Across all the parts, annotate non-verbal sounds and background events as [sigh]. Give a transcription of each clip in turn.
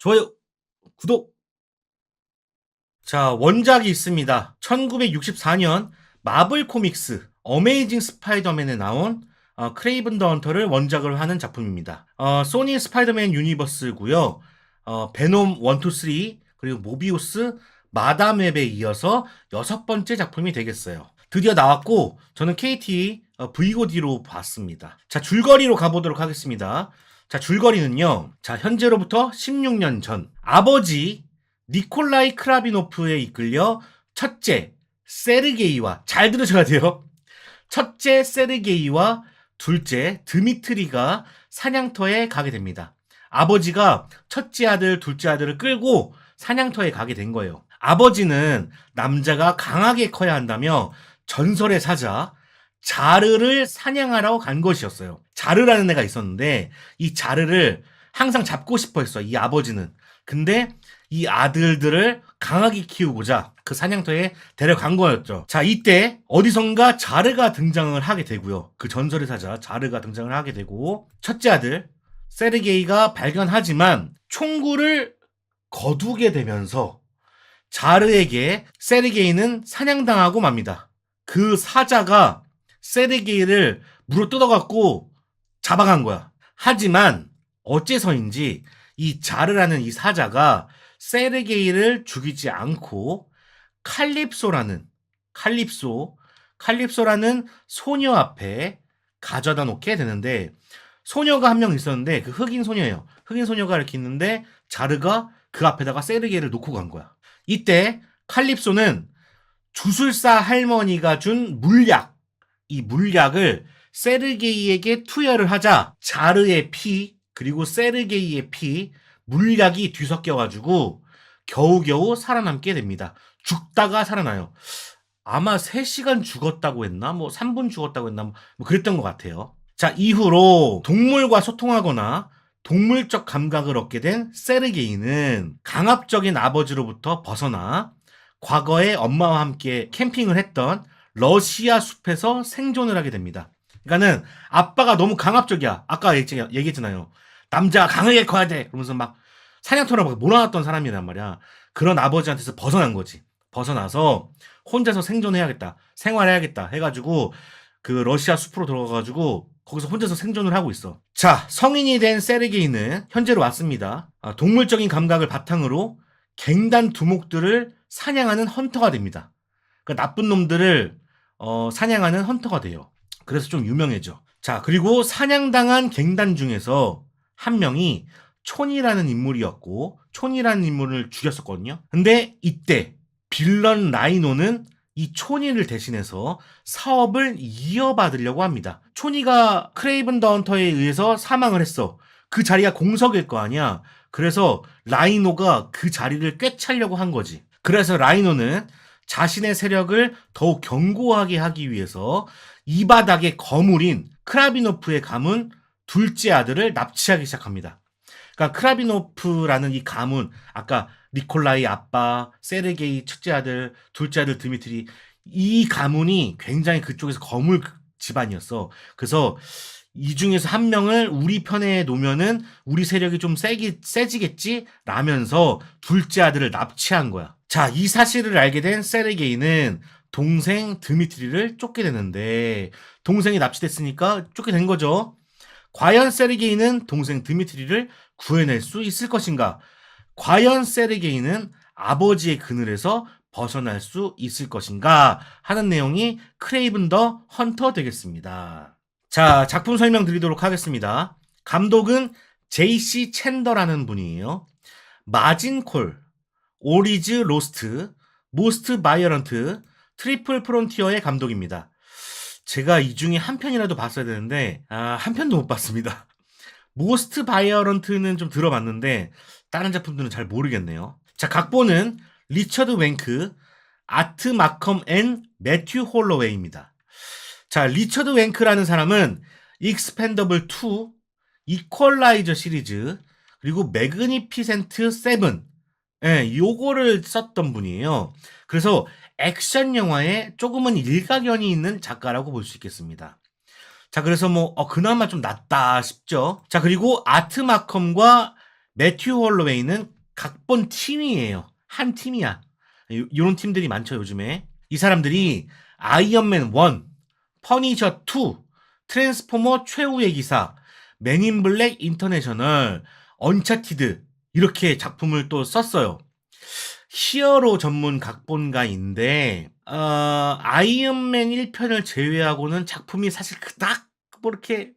좋아요, 구독. 자, 원작이 있습니다. 1964년 마블 코믹스 어메이징 스파이더맨에 나온 어, 크레이븐 더 헌터를 원작으로 하는 작품입니다. 어, 소니 스파이더맨 유니버스고요. 어, 베놈 1, 2, 3 그리고 모비우스 마담 웹에 이어서 여섯 번째 작품이 되겠어요. 드디어 나왔고 저는 KT 어, VOD로 봤습니다. 자, 줄거리로 가보도록 하겠습니다. 자, 줄거리는요. 자, 현재로부터 16년 전 아버지 니콜라이 크라비노프에 이끌려 첫째 세르게이와 잘 들으셔야 돼요. 첫째 세르게이와 둘째 드미트리가 사냥터에 가게 됩니다. 아버지가 첫째 아들, 둘째 아들을 끌고 사냥터에 가게 된 거예요. 아버지는 남자가 강하게 커야 한다며 전설의 사자 자르를 사냥하러 간 것이었어요. 자르라는 애가 있었는데 이 자르를 항상 잡고 싶어 했어. 이 아버지는. 근데 이 아들들을 강하게 키우고자 그 사냥터에 데려간 거였죠. 자, 이때 어디선가 자르가 등장을 하게 되고요. 그 전설의 사자 자르가 등장을 하게 되고 첫째 아들 세르게이가 발견하지만 총구를 거두게 되면서 자르에게 세르게이는 사냥당하고 맙니다. 그 사자가 세르게이를 물어 뜯어갖고 잡아간 거야. 하지만 어째서인지 이 자르라는 이 사자가 세르게이를 죽이지 않고 칼립소라는 칼립소 칼립소라는 소녀 앞에 가져다 놓게 되는데 소녀가 한 명 있었는데 그 흑인 소녀예요. 흑인 소녀가 이렇게 있는데 자르가 그 앞에다가 세르게이를 놓고 간 거야. 이때 칼립소는 주술사 할머니가 준 물약 이 물약을 세르게이에게 투여를 하자 자르의 피 그리고 세르게이의 피 물약이 뒤섞여 가지고 겨우겨우 살아남게 됩니다. 죽다가 살아나요. 아마 3시간 죽었다고 했나? 뭐 3분 죽었다고 했나? 뭐 그랬던 것 같아요. 자, 이후로 동물과 소통하거나 동물적 감각을 얻게 된 세르게이는 강압적인 아버지로부터 벗어나 과거에 엄마와 함께 캠핑을 했던 러시아 숲에서 생존을 하게 됩니다. 그러니까는 아빠가 너무 강압적이야. 아까 얘기- 얘기했잖아요. 남자가 강하게 커야 돼. 그러면서 막 사냥터를 막 몰아놨던 사람이란 말이야. 그런 아버지한테서 벗어난 거지. 벗어나서 혼자서 생존해야겠다. 생활해야겠다. 해가지고 그 러시아 숲으로 들어가가지고 거기서 혼자서 생존을 하고 있어. 자, 성인이 된 세르게이는 현재로 왔습니다. 아, 동물적인 감각을 바탕으로 갱단 두목들을 사냥하는 헌터가 됩니다. 그 나쁜 놈들을 어, 사냥하는 헌터가 돼요. 그래서 좀 유명해져. 자, 그리고 사냥당한 갱단 중에서 한 명이 촌이라는 인물이었고, 촌이라는 인물을 죽였었거든요. 근데 이때 빌런 라이노는 이 초니를 대신해서 사업을 이어받으려고 합니다. 초니가 크레이븐 더 헌터에 의해서 사망을 했어. 그 자리가 공석일 거 아니야. 그래서 라이노가 그 자리를 꿰차려고 한 거지. 그래서 라이노는 자신의 세력을 더욱 견고하게 하기 위해서 이 바닥의 거물인 크라비노프의 가문 둘째 아들을 납치하기 시작합니다. 그러니까 크라비노프라는 이 가문, 아까 니콜라이 아빠, 세르게이 첫째 아들, 둘째 아들 드미트리 이 가문이 굉장히 그쪽에서 거물 집안이었어. 그래서 이 중에서 한 명을 우리 편에 놓으면은 우리 세력이 좀 세기 세지겠지 라면서 둘째 아들을 납치한 거야. 자, 이 사실을 알게 된 세르게이는 동생 드미트리를 쫓게 되는데 동생이 납치됐으니까 쫓게 된 거죠. 과연 세르게이는 동생 드미트리를 구해낼 수 있을 것인가? 과연 세르게이는 아버지의 그늘에서 벗어날 수 있을 것인가 하는 내용이 크레이븐 더 헌터 되겠습니다. 자, 작품 설명 드리도록 하겠습니다. 감독은 제이씨 챈더라는 분이에요. 마진콜, 오리즈 로스트, 모스트 바이어런트, 트리플 프론티어의 감독입니다. 제가 이 중에 한 편이라도 봤어야 되는데 아, 한 편도 못 봤습니다. 모스트 바이어런트는 좀 들어봤는데 다른 작품들은 잘 모르겠네요. 자, 각본은 리처드 웬크, 아트 마컴 앤 매튜 홀로웨이입니다. 자, 리처드 웬크라는 사람은 익스펜더블 2, 이퀄라이저 시리즈, 그리고 매그니피센트 7, 예, 요거를 썼던 분이에요. 그래서 액션 영화에 조금은 일가견이 있는 작가라고 볼 수 있겠습니다. 자, 그래서 뭐, 어, 그나마 좀 낫다 싶죠. 자, 그리고 아트 마컴과 매튜 홀로웨이는 각본 팀이에요. 한 팀이야. 요- 요런 팀들이 많죠, 요즘에. 이 사람들이 아이언맨 1, 퍼니셔 2, 트랜스포머 최후의 기사, 맨인 블랙 인터내셔널, 언차티드 이렇게 작품을 또 썼어요. 히어로 전문 각본가인데 어, 아이언맨 1편을 제외하고는 작품이 사실 그닥 뭐 이렇게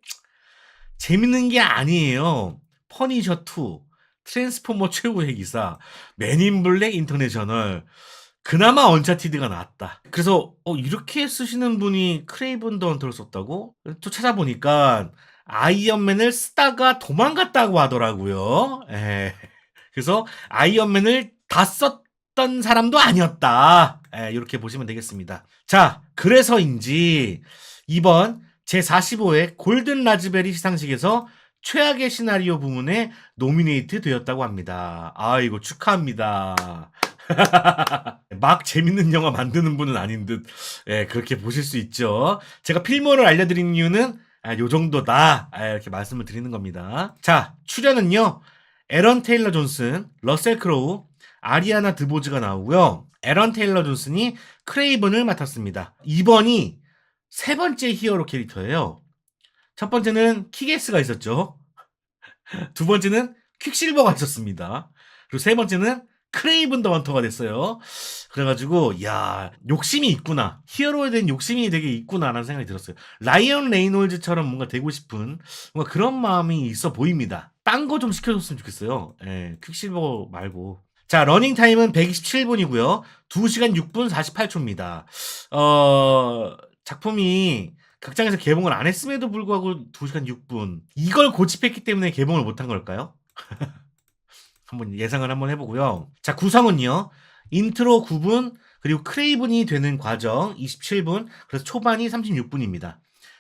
재밌는 게 아니에요. 퍼니셔 2, 트랜스포머 최후의 기사, 맨인 블랙 인터내셔널 그나마 언차티드가 나왔다. 그래서 어, 이렇게 쓰시는 분이 크레이븐 더 헌터를 썼다고? 또 찾아보니까 아이언맨을 쓰다가 도망갔다고 하더라고요. 예. 그래서 아이언맨을 다 썼 던 사람도 아니었다. 예, 이렇게 보시면 되겠습니다. 자, 그래서인지 이번 제45회 골든 라즈베리 시상식에서 최악의 시나리오 부문에 노미네이트 되었다고 합니다. 아이고 축하합니다. [laughs] 막 재밌는 영화 만드는 분은 아닌 듯, 예, 그렇게 보실 수 있죠. 제가 필모를 알려드린 이유는, 아, 요 정도다. 아, 이렇게 말씀을 드리는 겁니다. 자, 출연은요, 에런 테일러 존슨, 러셀 크로우, 아리아나 드보즈가 나오고요. 에런 테일러 존슨이 크레이븐을 맡았습니다. 이번이 세 번째 히어로 캐릭터예요. 첫 번째는 키게스가 있었죠. [laughs] 두 번째는 퀵실버가 있었습니다. 그리고 세 번째는 크레이븐 더 헌터가 됐어요. 그래가지고 야 욕심이 있구나. 히어로에 대한 욕심이 되게 있구나라는 생각이 들었어요. 라이언 레이놀즈처럼 뭔가 되고 싶은 뭔가 그런 마음이 있어 보입니다. 딴 거 좀 시켜줬으면 좋겠어요. 예, 퀵실버 말고. 자, 러닝 타임은 127분이고요. 2시간 6분 48초입니다. 어, 작품이 극장에서 개봉을 안 했음에도 불구하고 2시간 6분. 이걸 고집했기 때문에 개봉을 못한 걸까요? [laughs] 한번 예상을 한번 해보고요. 자, 구성은요. 인트로 9분, 그리고 크레이븐이 되는 과정 27분, 그래서 초반이 36분입니다.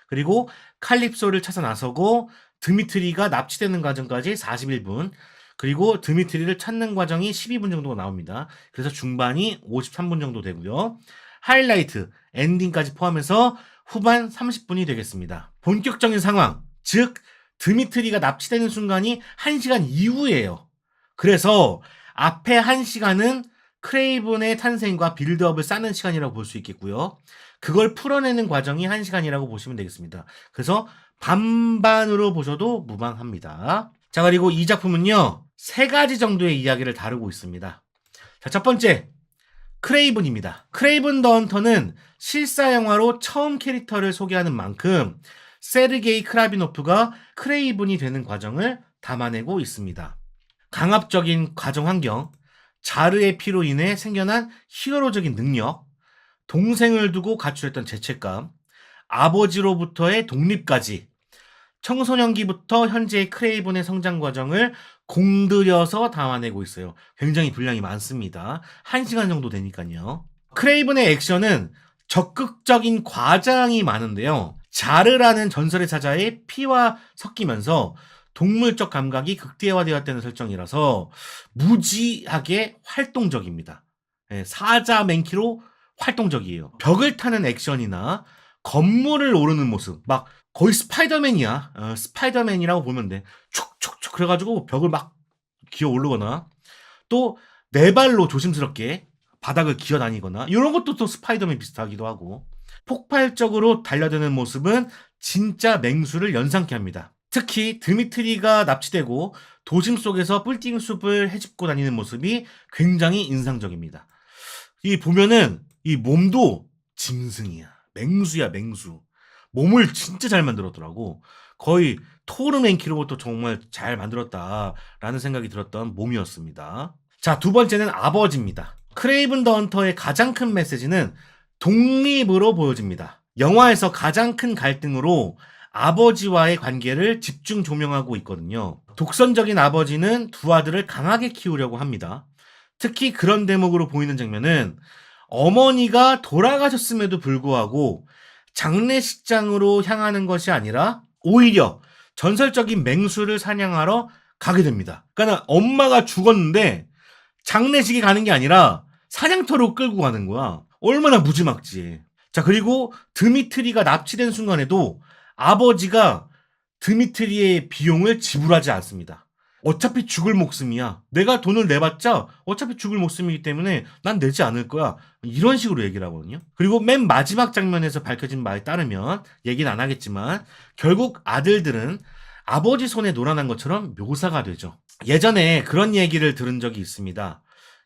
그리고 칼립소를 찾아 나서고 드미트리가 납치되는 과정까지 41분, 그리고 드미트리를 찾는 과정이 12분 정도가 나옵니다. 그래서 중반이 53분 정도 되고요. 하이라이트, 엔딩까지 포함해서 후반 30분이 되겠습니다. 본격적인 상황, 즉 드미트리가 납치되는 순간이 1시간 이후예요. 그래서 앞에 1시간은 크레이븐의 탄생과 빌드업을 쌓는 시간이라고 볼 수 있겠고요. 그걸 풀어내는 과정이 1시간이라고 보시면 되겠습니다. 그래서 반반으로 보셔도 무방합니다. 자, 그리고 이 작품은요, 세 가지 정도의 이야기를 다루고 있습니다. 자, 첫 번째, 크레이븐입니다. 크레이븐 더 헌터는 실사 영화로 처음 캐릭터를 소개하는 만큼 세르게이 크라비노프가 크레이븐이 되는 과정을 담아내고 있습니다. 강압적인 가정 환경, 자르의 피로 인해 생겨난 히어로적인 능력, 동생을 두고 가출했던 죄책감, 아버지로부터의 독립까지 청소년기부터 현재의 크레이븐의 성장 과정을 공들여서 담아내고 있어요. 굉장히 분량이 많습니다. 1시간 정도 되니까요. 크레이븐의 액션은 적극적인 과장이 많은데요. 자르라는 전설의 사자의 피와 섞이면서 동물적 감각이 극대화되었다는 설정이라서 무지하게 활동적입니다. 예, 사자 맨키로 활동적이에요. 벽을 타는 액션이나 건물을 오르는 모습, 막 거의 스파이더맨이야. 어, 스파이더맨이라고 보면 돼. 촉촉촉 그래가지고 벽을 막 기어 오르거나 또 네 발로 조심스럽게 바닥을 기어 다니거나 이런 것도 또 스파이더맨 비슷하기도 하고 폭발적으로 달려드는 모습은 진짜 맹수를 연상케 합니다. 특히 드미트리가 납치되고 도심 속에서 뿔띵 숲을 헤집고 다니는 모습이 굉장히 인상적입니다. 이 보면은 이 몸도 짐승이야. 맹수야, 맹수. 몸을 진짜 잘 만들었더라고. 거의 토르맨키로부터 정말 잘 만들었다라는 생각이 들었던 몸이었습니다. 자, 두 번째는 아버지입니다. 크레이븐 더 헌터의 가장 큰 메시지는 독립으로 보여집니다. 영화에서 가장 큰 갈등으로 아버지와의 관계를 집중 조명하고 있거든요. 독선적인 아버지는 두 아들을 강하게 키우려고 합니다. 특히 그런 대목으로 보이는 장면은 어머니가 돌아가셨음에도 불구하고 장례식장으로 향하는 것이 아니라 오히려 전설적인 맹수를 사냥하러 가게 됩니다. 그러니까 엄마가 죽었는데 장례식에 가는 게 아니라 사냥터로 끌고 가는 거야. 얼마나 무지막지해. 자, 그리고 드미트리가 납치된 순간에도 아버지가 드미트리의 비용을 지불하지 않습니다. 어차피 죽을 목숨이야. 내가 돈을 내봤자 어차피 죽을 목숨이기 때문에 난 내지 않을 거야. 이런 식으로 얘기를 하거든요. 그리고 맨 마지막 장면에서 밝혀진 바에 따르면 얘기는 안 하겠지만 결국 아들들은 아버지 손에 노란한 것처럼 묘사가 되죠. 예전에 그런 얘기를 들은 적이 있습니다.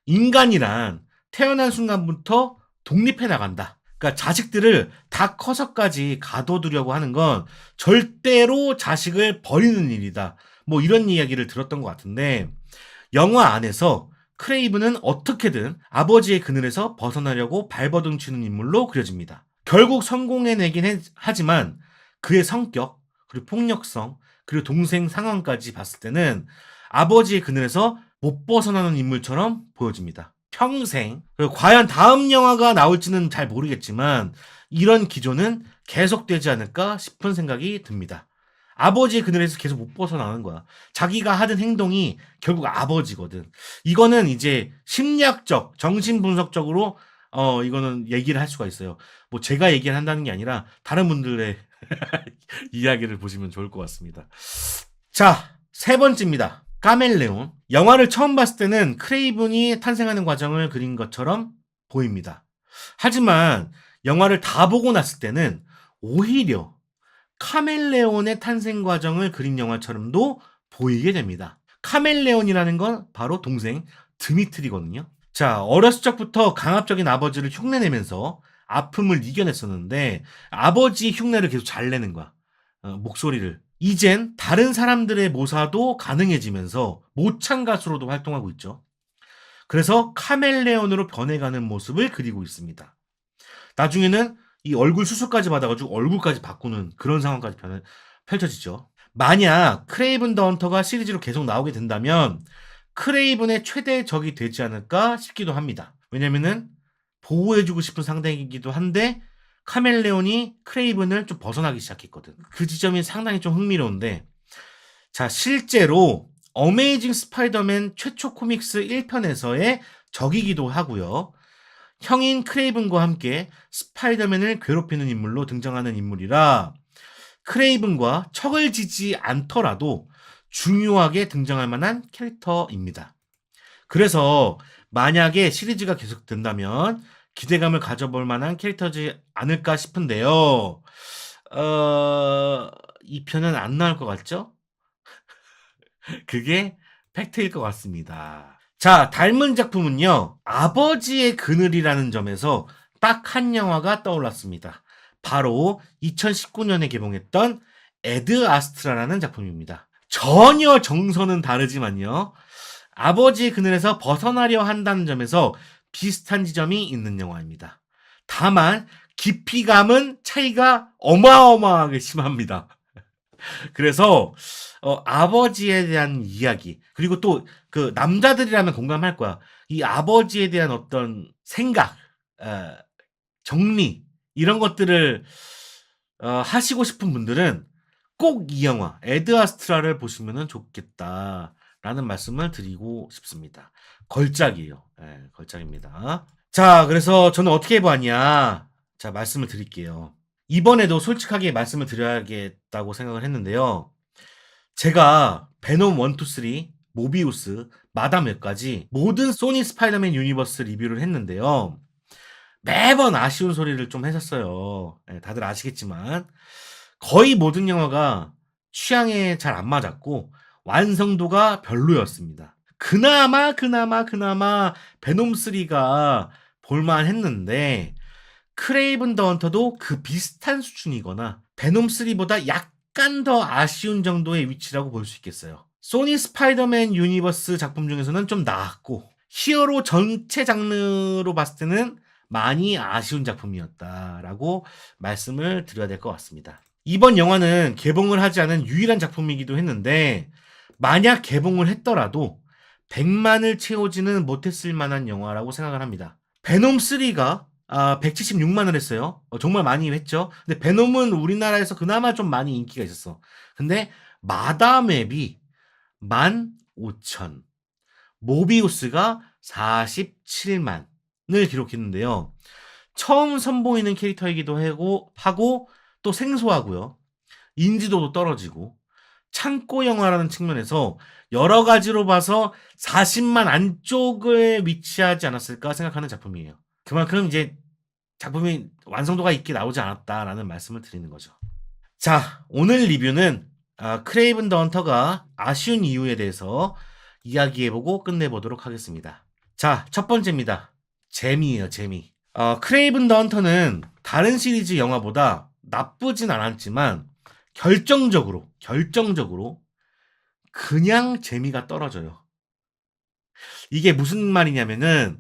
인간이란 태어난 순간부터 독립해 나간다. 그러니까 자식들을 다 커서까지 가둬두려고 하는 건 절대로 자식을 버리는 일이다. 뭐 이런 이야기를 들었던 것 같은데 영화 안에서 크레이브는 어떻게든 아버지의 그늘에서 벗어나려고 발버둥 치는 인물로 그려집니다. 결국 성공해내긴 해- 하지만 그의 성격, 그리고 폭력성, 그리고 동생 상황까지 봤을 때는 아버지의 그늘에서 못 벗어나는 인물처럼 보여집니다. 평생. 그리고 과연 다음 영화가 나올지는 잘 모르겠지만 이런 기조는 계속되지 않을까 싶은 생각이 듭니다. 아버지의 그늘에서 계속 못 벗어나는 거야. 자기가 하던 행동이 결국 아버지거든. 이거는 이제 심리학적, 정신분석적으로 어 이거는 얘기를 할 수가 있어요. 뭐 제가 얘기를 한다는 게 아니라 다른 분들의 [laughs] 이야기를 보시면 좋을 것 같습니다. 자, 세 번째입니다. 까멜레온. 영화를 처음 봤을 때는 크레이븐이 탄생하는 과정을 그린 것처럼 보입니다. 하지만 영화를 다 보고 났을 때는 오히려 카멜레온의 탄생 과정을 그린 영화처럼도 보이게 됩니다. 카멜레온이라는 건 바로 동생 드미트리거든요. 자, 어렸을 적부터 강압적인 아버지를 흉내내면서 아픔을 이겨냈었는데 아버지 흉내를 계속 잘 내는 거야. 어, 목소리를. 이젠 다른 사람들의 모사도 가능해지면서 모창 가수로도 활동하고 있죠. 그래서 카멜레온으로 변해가는 모습을 그리고 있습니다. 나중에는 이 얼굴 수술까지 받아가지고 얼굴까지 바꾸는 그런 상황까지 변, 펼쳐지죠. 만약 크레이븐 더 헌터가 시리즈로 계속 나오게 된다면 크레이븐의 최대 적이 되지 않을까 싶기도 합니다. 왜냐면은 보호해주고 싶은 상대이기도 한데 카멜레온이 크레이븐을 좀 벗어나기 시작했거든. 그 지점이 상당히 좀 흥미로운데 자 실제로 어메이징 스파이더맨 최초 코믹스 1편에서의 적이기도 하고요. 형인 크레이븐과 함께 스파이더맨을 괴롭히는 인물로 등장하는 인물이라 크레이븐과 척을 지지 않더라도 중요하게 등장할 만한 캐릭터입니다. 그래서 만약에 시리즈가 계속된다면 기대감을 가져볼 만한 캐릭터지 않을까 싶은데요. 어, 이 편은 안 나올 것 같죠? [laughs] 그게 팩트일 것 같습니다. 자, 닮은 작품은요, 아버지의 그늘이라는 점에서 딱 한 영화가 떠올랐습니다. 바로 2019년에 개봉했던 에드 아스트라라는 작품입니다. 전혀 정서는 다르지만요, 아버지의 그늘에서 벗어나려 한다는 점에서 비슷한 지점이 있는 영화입니다. 다만, 깊이감은 차이가 어마어마하게 심합니다. [laughs] 그래서 어, 아버지에 대한 이야기 그리고 또 그 남자들이라면 공감할 거야. 이 아버지에 대한 어떤 생각, 어, 정리 이런 것들을 어, 하시고 싶은 분들은 꼭 이 영화 에드아스트라를 보시면 좋겠다라는 말씀을 드리고 싶습니다. 걸작이에요. 예, 걸작입니다. 자, 그래서 저는 어떻게 보았냐? 자, 말씀을 드릴게요. 이번에도 솔직하게 말씀을 드려야겠다고 생각을 했는데요. 제가 베놈 1, 2, 3, 모비우스, 마담웹까지 모든 소니 스파이더맨 유니버스 리뷰를 했는데요. 매번 아쉬운 소리를 좀 했었어요. 예, 다들 아시겠지만 거의 모든 영화가 취향에 잘 안 맞았고 완성도가 별로였습니다. 그나마 그나마 그나마 베놈 3가 볼만했는데 크레이븐 더 헌터도 그 비슷한 수준이거나 베놈 3보다 약간 더 아쉬운 정도의 위치라고 볼 수 있겠어요. 소니 스파이더맨 유니버스 작품 중에서는 좀 나았고 히어로 전체 장르로 봤을 때는 많이 아쉬운 작품이었다라고 말씀을 드려야 될 것 같습니다. 이번 영화는 개봉을 하지 않은 유일한 작품이기도 했는데 만약 개봉을 했더라도 100만을 채우지는 못했을 만한 영화라고 생각을 합니다. 베놈 3가 아, 176만을 했어요. 어, 정말 많이 했죠. 근데 베놈은 우리나라에서 그나마 좀 많이 인기가 있었어. 근데 마다맵이 15,000, 모비우스가 47만을 기록했는데요. 처음 선보이는 캐릭터이기도 하고, 하고 또 생소하고요. 인지도도 떨어지고 창고 영화라는 측면에서 여러 가지로 봐서 40만 안쪽에 위치하지 않았을까 생각하는 작품이에요. 그만큼 이제 작품이 완성도가 있게 나오지 않았다라는 말씀을 드리는 거죠. 자, 오늘 리뷰는 아, 크레이븐 더 헌터가 아쉬운 이유에 대해서 이야기해보고 끝내보도록 하겠습니다. 자, 첫 번째입니다. 재미예요, 재미. 어, 크레이븐 더 헌터는 다른 시리즈 영화보다 나쁘진 않았지만 결정적으로, 결정적으로 그냥 재미가 떨어져요. 이게 무슨 말이냐면은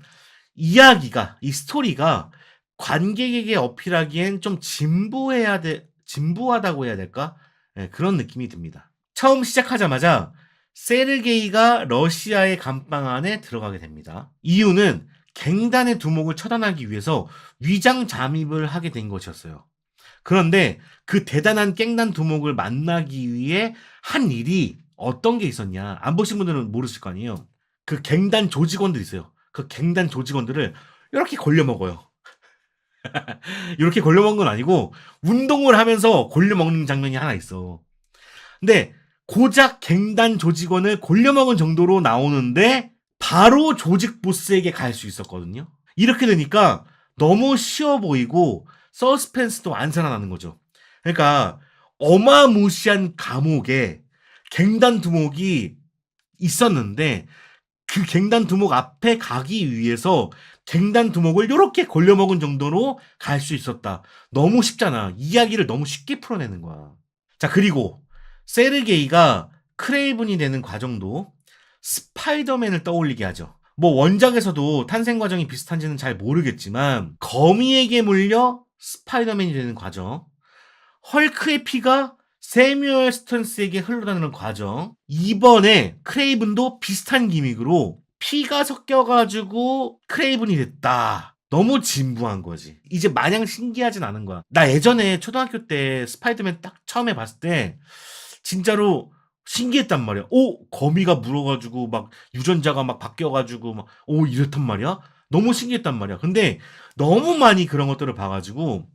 이야기가, 이 스토리가 관객에게 어필하기엔 좀 진부해야 돼, 진부하다고 해야 될까? 예, 그런 느낌이 듭니다. 처음 시작하자마자 세르게이가 러시아의 감방 안에 들어가게 됩니다. 이유는 갱단의 두목을 처단하기 위해서 위장 잠입을 하게 된 것이었어요. 그런데 그 대단한 갱단 두목을 만나기 위해 한 일이 어떤 게 있었냐. 안 보신 분들은 모르실 거 아니에요. 그 갱단 조직원들 있어요. 그 갱단 조직원들을 이렇게 골려 먹어요. [laughs] 이렇게 골려 먹은 건 아니고 운동을 하면서 골려 먹는 장면이 하나 있어. 근데 고작 갱단 조직원을 골려 먹은 정도로 나오는데 바로 조직 보스에게 갈 수 있었거든요. 이렇게 되니까 너무 쉬워 보이고 서스펜스도 안 살아나는 거죠. 그러니까 어마무시한 감옥에 갱단 두목이 있었는데 그 갱단 두목 앞에 가기 위해서 갱단 두목을 이렇게 골려먹은 정도로 갈 수 있었다. 너무 쉽잖아. 이야기를 너무 쉽게 풀어내는 거야. 자, 그리고 세르게이가 크레이븐이 되는 과정도 스파이더맨을 떠올리게 하죠. 뭐 원작에서도 탄생 과정이 비슷한지는 잘 모르겠지만 거미에게 물려 스파이더맨이 되는 과정, 헐크의 피가 세뮤얼 스턴스에게 흘러다니는 과정, 이번에 크레이븐도 비슷한 기믹으로 피가 섞여가지고 크레이븐이 됐다. 너무 진부한 거지. 이제 마냥 신기하진 않은 거야. 나 예전에 초등학교 때 스파이더맨 딱 처음에 봤을 때 진짜로 신기했단 말이야. 오 거미가 물어가지고 막 유전자가 막 바뀌어가지고 막 오 이렇단 말이야. 너무 신기했단 말이야. 근데 너무 많이 그런 것들을 봐가지고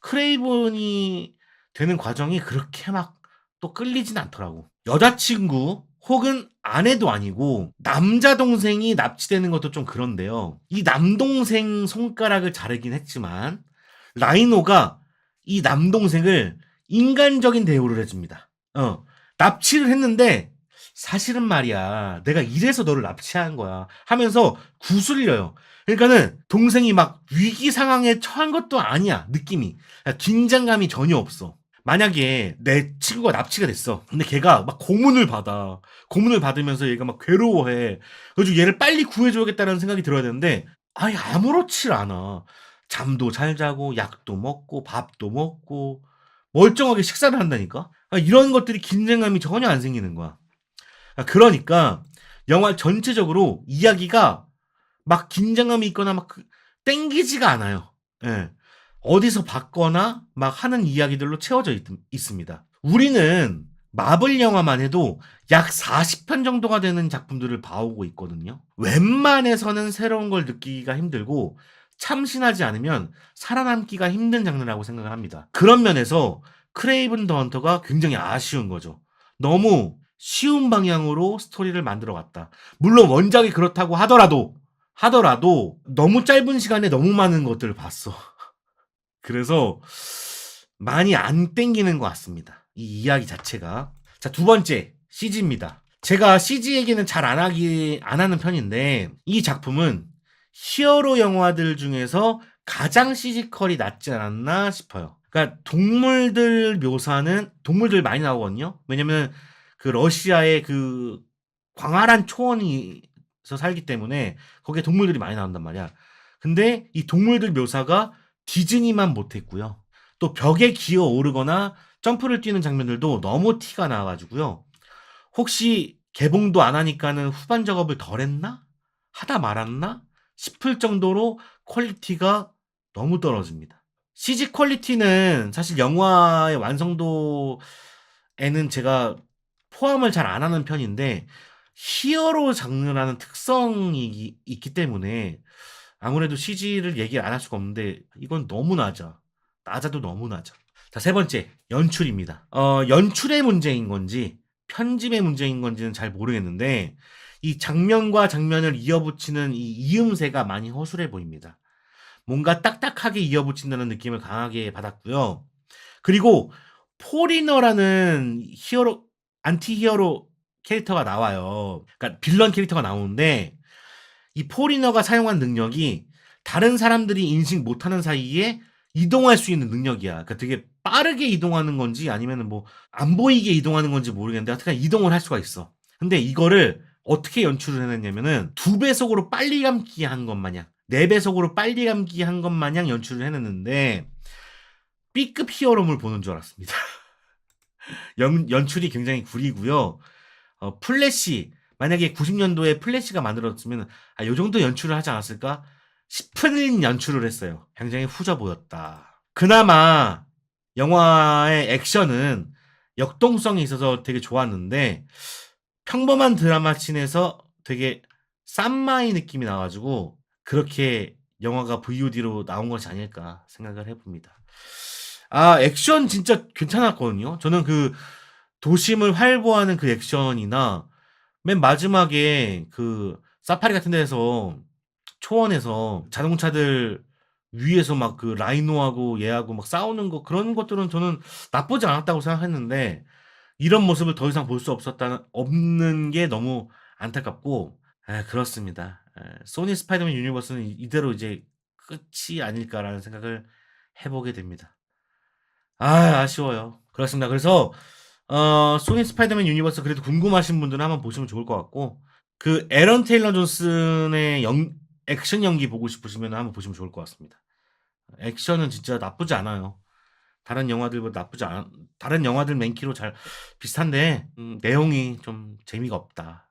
크레이븐이 되는 과정이 그렇게 막 또 끌리진 않더라고. 여자친구 혹은 아내도 아니고 남자 동생이 납치되는 것도 좀 그런데요. 이 남동생 손가락을 자르긴 했지만 라이노가 이 남동생을 인간적인 대우를 해줍니다. 어, 납치를 했는데 사실은 말이야 내가 이래서 너를 납치한 거야 하면서 구슬려요. 그러니까는 동생이 막 위기 상황에 처한 것도 아니야 느낌이 긴장감이 전혀 없어. 만약에 내 친구가 납치가 됐어. 근데 걔가 막 고문을 받아. 고문을 받으면서 얘가 막 괴로워해. 그래서 얘를 빨리 구해줘야겠다는 생각이 들어야 되는데 아예 아무렇지 않아. 잠도 잘 자고 약도 먹고 밥도 먹고 멀쩡하게 식사를 한다니까. 아, 이런 것들이 긴장감이 전혀 안 생기는 거야. 아, 그러니까 영화 전체적으로 이야기가 막 긴장감이 있거나 막 그- 땡기지가 않아요. 예. 어디서 봤거나 막 하는 이야기들로 채워져 있, 있습니다. 우리는 마블 영화만 해도 약 40편 정도가 되는 작품들을 봐오고 있거든요. 웬만해서는 새로운 걸 느끼기가 힘들고 참신하지 않으면 살아남기가 힘든 장르라고 생각을 합니다. 그런 면에서 크레이븐 더 헌터가 굉장히 아쉬운 거죠. 너무 쉬운 방향으로 스토리를 만들어 갔다. 물론 원작이 그렇다고 하더라도 하더라도 너무 짧은 시간에 너무 많은 것들을 봤어. 그래서 많이 안 땡기는 것 같습니다. 이 이야기 자체가. 자, 두 번째, CG입니다. 제가 CG 얘기는 잘 안 하기, 안 하는 편인데, 이 작품은 히어로 영화들 중에서 가장 CG컬이 낮지 않았나 싶어요. 그러니까 동물들 묘사는, 동물들 많이 나오거든요? 왜냐면 그 러시아의 그 광활한 초원에서 살기 때문에 거기에 동물들이 많이 나온단 말이야. 근데 이 동물들 묘사가 디즈니만 못했고요. 또 벽에 기어 오르거나 점프를 뛰는 장면들도 너무 티가 나가지고요. 혹시 개봉도 안 하니까는 후반 작업을 덜 했나? 하다 말았나? 싶을 정도로 퀄리티가 너무 떨어집니다. CG 퀄리티는 사실 영화의 완성도에는 제가 포함을 잘 안 하는 편인데 히어로 장르라는 특성이 있기 때문에 아무래도 CG를 얘기 안 할 수가 없는데 이건 너무 낮아. 낮아도 너무 낮아. 자, 세 번째, 연출입니다. 어, 연출의 문제인 건지 편집의 문제인 건지는 잘 모르겠는데 이 장면과 장면을 이어붙이는 이 이음새가 많이 허술해 보입니다. 뭔가 딱딱하게 이어붙인다는 느낌을 강하게 받았고요. 그리고 포리너라는 히어로 안티 히어로 캐릭터가 나와요. 그러니까 빌런 캐릭터가 나오는데 이 포리너가 사용한 능력이 다른 사람들이 인식 못하는 사이에 이동할 수 있는 능력이야. 그러니까 되게 빠르게 이동하는 건지 아니면은 뭐 안 보이게 이동하는 건지 모르겠는데 하여튼 이동을 할 수가 있어. 근데 이거를 어떻게 연출을 해냈냐면은 두 배속으로 빨리 감기 한 것 마냥 네 배속으로 빨리 감기 한 것 마냥 연출을 해냈는데 B급 히어로물 보는 줄 알았습니다. [laughs] 연, 연출이 굉장히 구리고요. 어, 플래시 만약에 90년도에 플래시가 만들었으면 아, 요 정도 연출을 하지 않았을까 싶은 연출을 했어요. 굉장히 후져 보였다. 그나마 영화의 액션은 역동성이 있어서 되게 좋았는데 평범한 드라마 씬에서 되게 쌈마이 느낌이 나가지고 그렇게 영화가 VOD로 나온 것이 아닐까 생각을 해봅니다. 아 액션 진짜 괜찮았거든요. 저는 그 도심을 활보하는 그 액션이나 맨 마지막에 그 사파리 같은 데서 초원에서 자동차들 위에서 막 그 라이노하고 얘하고 막 싸우는 거 그런 것들은 저는 나쁘지 않았다고 생각했는데 이런 모습을 더 이상 볼 수 없었다는 없는 게 너무 안타깝고 아, 그렇습니다. 에, 소니 스파이더맨 유니버스는 이- 이대로 이제 끝이 아닐까라는 생각을 해보게 됩니다. 아 아쉬워요. 그렇습니다. 그래서 어, 소니 스파이더맨 유니버스 그래도 궁금하신 분들은 한번 보시면 좋을 것 같고 그 에런 테일러 존슨의 연, 액션 연기 보고 싶으시면 한번 보시면 좋을 것 같습니다. 액션은 진짜 나쁘지 않아요. 다른 영화들보다 나쁘지 않 다른 영화들 맨키로 잘 비슷한데 음, 내용이 좀 재미가 없다.